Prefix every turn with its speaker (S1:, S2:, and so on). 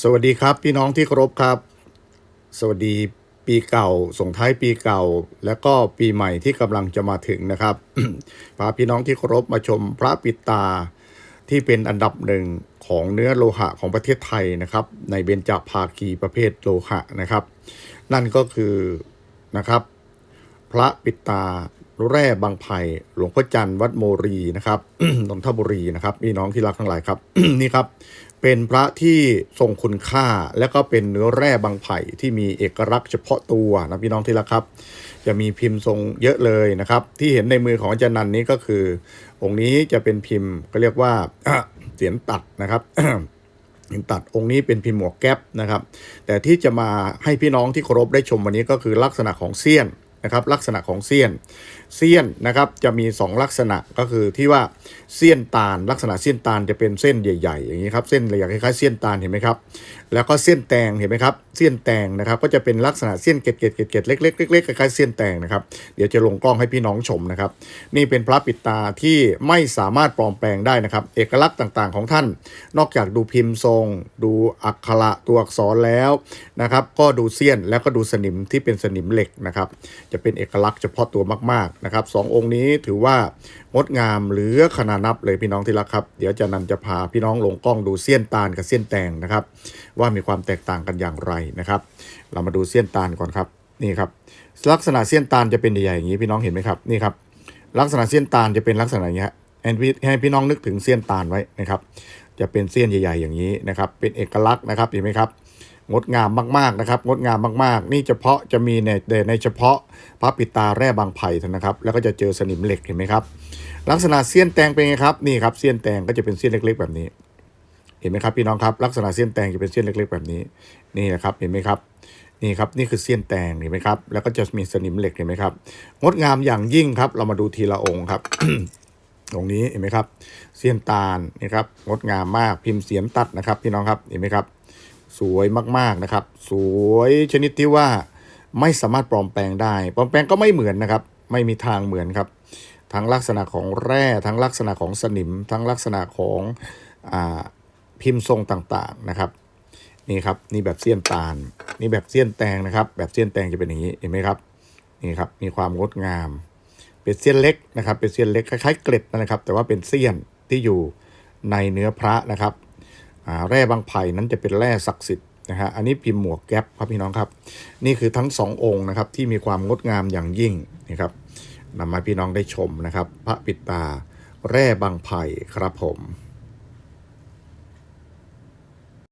S1: สวัสดีครับพี่น้องที่เคารพครับ สวัสดีปีเก่าส่งท้ายปีเก่า และก็ปีใหม่ที่กำลังจะมาถึงนะครับพาพี่น้องที่เคารพมาชมพระปิดตาที่เป็นอันดับหนึ่งของเนื้อโลหะของประเทศไทยนะครับ ในเบญจภาคีประเภทโลหะนะครับ นั่นก็คือนะครับ พระปิดตา แร่บางไผ่หลวงพ่อจันทร์วัดโมรีนะครับนนทบุรีนะครับพี่น้องที่รักทั้งหลายครับนี่ครับ เป็นพระที่ทรงคุณค่า และก็เป็นเนื้อแร่บางไผ่ที่มีเอกลักษณ์เฉพาะตัวนะพี่น้องที่รักครับ จะมีพิมพ์ทรงเยอะเลยนะครับ ที่เห็นในมือของอาจารย์นันนี้ก็คือ องค์นี้จะเป็นพิมพ์ก็เรียกว่าเสียนตัดนะครับหินตัดองค์นี้เป็นพิมพ์หมวกแก๊ปนะครับ แต่ที่จะมาให้พี่น้องที่เคารพได้ชมวันนี้ก็คือลักษณะของเสี้ยน นะครับลักษณะของเสี้ยนเสี้ยนนะครับจะมี 2 ลักษณะก็คือที่ว่าเสี้ยนตาล ลักษณะเสี้ยนตาลจะเป็นเส้นใหญ่ ๆ อย่างนี้ครับเส้นใหญ่คล้ายๆเสี้ยนตาลเห็นไหมครับแล้วก็เส้นแตงเห็นไหมครับเสี้ยนแตงนะครับ ก็จะเป็นลักษณะเสี้ยนเกล็ดเกล็ดเกล็ดเกล็ดเล็กๆเล็กๆคล้ายๆเสี้ยนแตงนะครับ เดี๋ยวจะลงกล้องให้พี่น้องชมนะครับ นี่เป็นพระปิดตาที่ไม่สามารถปลอมแปลงได้นะครับ เอกลักษณ์ต่างๆของท่าน นอกจากดูพิมพ์ทรง ดูอักขระตัวอักษรแล้วนะครับ ก็ดูเสี้ยนแล้วก็ดูสนิมที่เป็นสนิมเหล็กนะครับ จะเป็นเอกลักษณ์เฉพาะตัวมากๆนะครับสององค์นี้ถือว่า งดงามเหลือขนานับเลยพี่น้องที่รักครับ เดี๋ยวจะนันจะพาพี่น้องลงกล้องดูเสี้ยนตาลกับเสี้ยนแตงนะครับ ว่ามีความแตกต่างกันอย่างไรนะครับ เรามาดูเสี้ยนตาลก่อนครับนี่ครับลักษณะเสี้ยนตาลจะเป็นใหญ่ๆอย่างนี้พี่น้องเห็นไหมครับนี่ครับลักษณะเสี้ยนตาลจะเป็นลักษณะอย่างนี้ให้พี่น้องนึกถึงเสี้ยนตาลไว้นะครับ จะเป็นเสี้ยนใหญ่ ๆ อย่างนี้นะครับ เป็นเอกลักษณ์นะครับเห็นไหมครับ งดงามมากๆนะครับ งดงามมากๆ นี่เฉพาะจะมีในในเฉพาะพระปิดตาแร่บางไผ่เท่านั้นนะครับ แล้วก็จะเจอสนิมเหล็กเห็นไหมครับ ลักษณะเสี้ยนแตงเป็นไงครับนี่ครับเสี้ยนแตงก็จะเป็นเสี้ยนเล็ก ๆ แบบนี้ เห็นไหมครับพี่น้องครับลักษณะเสี้ยนแตงจะเป็นเสี้ยนเล็ก ๆ แบบนี้นี่นะครับเห็นไหมครับนี่ครับนี่คือเสี้ยนแตงเห็นไหมครับแล้วก็จะมีสนิมเหล็กเห็นไหมครับงดงามอย่างยิ่งครับ เรามาดูทีละองค์ครับตรงนี้เห็นไหมครับ เสี้ยนตาลนี่ครับงดงามมากพิมพ์เสียนตัดนะครับ พี่น้องครับเห็นไหมครับ สวยมากๆนะครับ สวยชนิดที่ว่าไม่สามารถปลอมแปลงได้ ปลอมแปลงก็ไม่เหมือนนะครับ ไม่มีทางเหมือนครับ ทั้งลักษณะของแร่ ทั้งลักษณะของสนิม ทั้งลักษณะของอพิมพ์ทรงต่างๆนะครับ นี่ครับ นี่แบบเสี้ยนตาล นี่แบบเสี้ยนแตงนะครับ แบบเสี้ยนแตงจะเป็นอย่างนี้ เห็นไหมครับ นี่ครับ มีความงดงาม เป็นเสี้ยนเล็กนะครับ เป็นเสี้ยนเล็กคล้ายๆเกล็ดนะครับ แต่ว่าเป็นเสี้ยนที่อยู่ในเนื้อพระนะครับ แร่บางไผ่นั้นจะเป็นแร่ศักดิ์สิทธิ์นะฮะอันนี้พิมพ์หมวกแก๊ปครับพี่น้องครับ นี่คือทั้งสององค์นะครับที่มีความงดงามอย่างยิ่งนะครับนำมาพี่น้องได้ชมนะครับ พระปิดตาแร่บางไผ่ครับผม